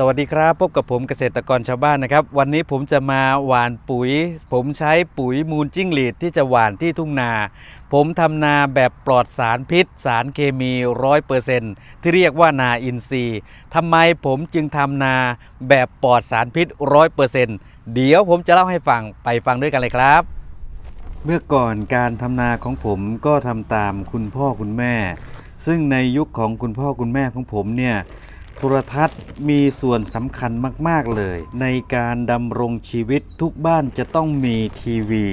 สวัสดีครับ พบกับผมเกษตรกรชาวบ้านนะครับ วันนี้ผมจะมาหว่านปุ๋ย ผมใช้ปุ๋ยมูลจิ้งหรีดที่จะหว่านที่ทุ่งนา ผมทำนาแบบปลอดสารพิษ สารเคมีร้อยเปอร์เซนที่เรียกว่านาอินทรีย์ทำไมผมจึงทำนาแบบปลอดสารพิษร้อยเปอร์เซนเดี๋ยวผมจะเล่าให้ฟังไปฟังด้วยกันเลยครับ เมื่อก่อนการทำนาของผมก็ทำตามคุณพ่อคุณแม่ ซึ่งในยุคของคุณพ่อคุณแม่ของผมเนี่ย โทรทัศน์มีส่วนสำคัญมาก ๆ เลย ในการดำรงชีวิตทุกบ้านจะต้องมีทีวี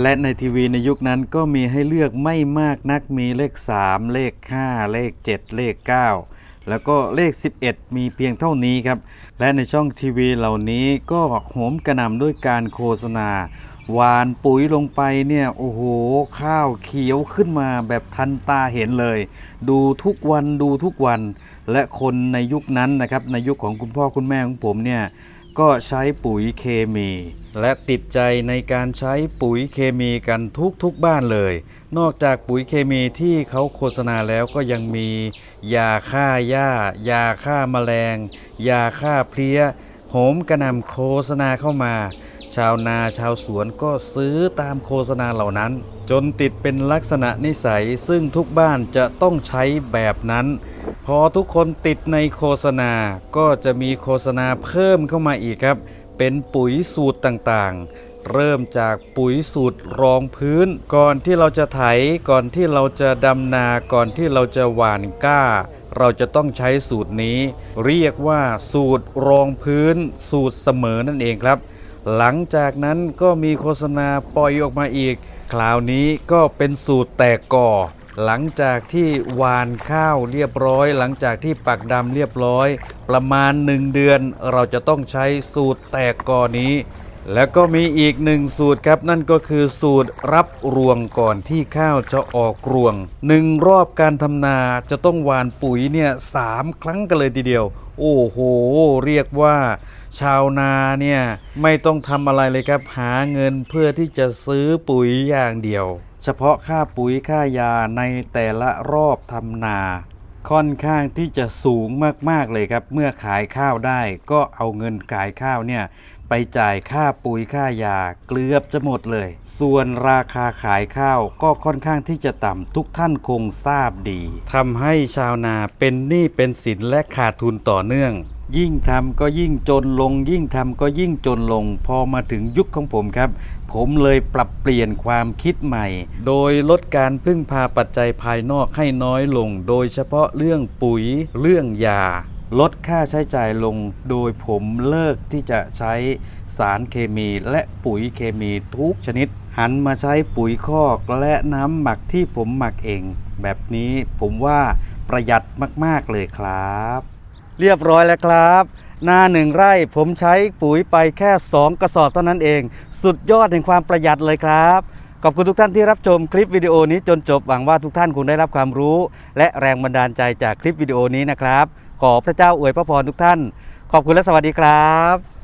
และในทีวีในยุคนั้นก็มีให้เลือกไม่มากนักมีเลข 3 เลข 5 เลข 7 เลข 9 แล้วก็เลข 11 มีเพียงเท่านี้ครับ และในช่องทีวีเหล่านี้ก็โหมกระหน่ำด้วยการโฆษณา หวานปุ๋ยลงไปเนี่ยโอ้โหข้าวเขียวขึ้นมาแบบทันตาเห็นเลย ดูทุกวันดูทุกวัน และคนในยุคนั้นนะครับในยุคของคุณพ่อคุณแม่ของผมเนี่ยก็ใช้ปุ๋ยเคมี และติดใจในการใช้ปุ๋ยเคมีกันทุกทุกบ้านเลย นอกจากปุ๋ยเคมีที่เขาโฆษณาแล้วก็ยังมี ยาฆ่าหญ้า ยาฆ่าแมลง ยาฆ่าเพลี้ยโหมกระนำโฆษณาเข้ามา ชาวนาชาวสวนก็ซื้อตามโฆษณาเหล่านั้น จนติดเป็นลักษณะนิสัย ซึ่งทุกบ้านจะต้องใช้แบบนั้น พอทุกคนติดในโฆษณาก็จะมีโฆษณาเพิ่มเข้ามาอีกครับ เป็นปุ๋ยสูตรต่างๆ เริ่มจากปุ๋ยสูตรรองพื้น ก่อนที่เราจะไถก่อนที่เราจะดำนาก่อนที่เราจะหว่านก้าเราจะต้องใช้สูตรนี้ เรียกว่าสูตรรองพื้นสูตรเสมอนั่นเองครับ หลังจากนั้นก็มีโฆษณาปล่อยออกมาอีก คราวนี้ก็เป็นสูตรแตกก่อ หลังจากที่หวานข้าวเรียบร้อย หลังจากที่ปักดำเรียบร้อย ประมาณ 1 เดือนเราจะต้องใช้สูตรแตกก่อนี้ แล้วก็มีอีกหนึ่งสูตรครับ นั่นก็คือสูตรรับรวงก่อนที่ข้าวจะออกรวงหนึ่งรอบการทำนาจะต้องหวานปุ๋ยเนี่ยสามครั้งกันเลยทีเดียว โอ้โห เรียกว่า ชาวนาเนี่ยไม่ต้องทำอะไรเลยครับ หาเงินเพื่อที่จะซื้อปุ๋ยอย่างเดียว เฉพาะค่าปุ๋ยค่ายาในแต่ละรอบทำนาค่อนข้างที่จะสูงมากๆเลยครับ เมื่อขายข้าวได้ก็เอาเงินขายข้าวเนี่ย ไปจ่ายค่าปุ๋ยค่ายาเกือบจะหมดเลย ส่วนราคาขายข้าวก็ค่อนข้างที่จะต่ำทุกท่านคงทราบดีทำให้ชาวนาเป็นหนี้เป็นสินและขาดทุนต่อเนื่องยิ่งทำก็ยิ่งจนลง ยิ่งทำก็ยิ่งจนลง พอมาถึงยุคของผมครับ ผมเลยปรับเปลี่ยนความคิดใหม่ โดยลดการพึ่งพาปัจจัยภายนอกให้น้อยลง โดยเฉพาะเรื่องปุ๋ยเรื่องยา ลดค่าใช้จ่ายลงโดยผมเลิกที่จะใช้สารเคมีและปุ๋ยเคมีทุกชนิด หันมาใช้ปุ๋ยคอกและน้ำหมักที่ผมหมักเอง แบบนี้ผมว่าประหยัดมากๆเลยครับ เรียบร้อยแล้วครับ นาหนึ่งไร่ผมใช้ปุ๋ยไปแค่ 2 กระสอบเท่านั้นเอง สุดยอดแห่งความประหยัดเลยครับขอบคุณทุกท่านที่รับชมคลิปวิดีโอนี้จนจบหวังว่าทุกท่านคงได้รับความรู้ และแรงบันดาลใจจากคลิปวิดีโอนี้นะครับ ขอพระเจ้าอวยพระพรทุกท่าน ขอบคุณและสวัสดีครับ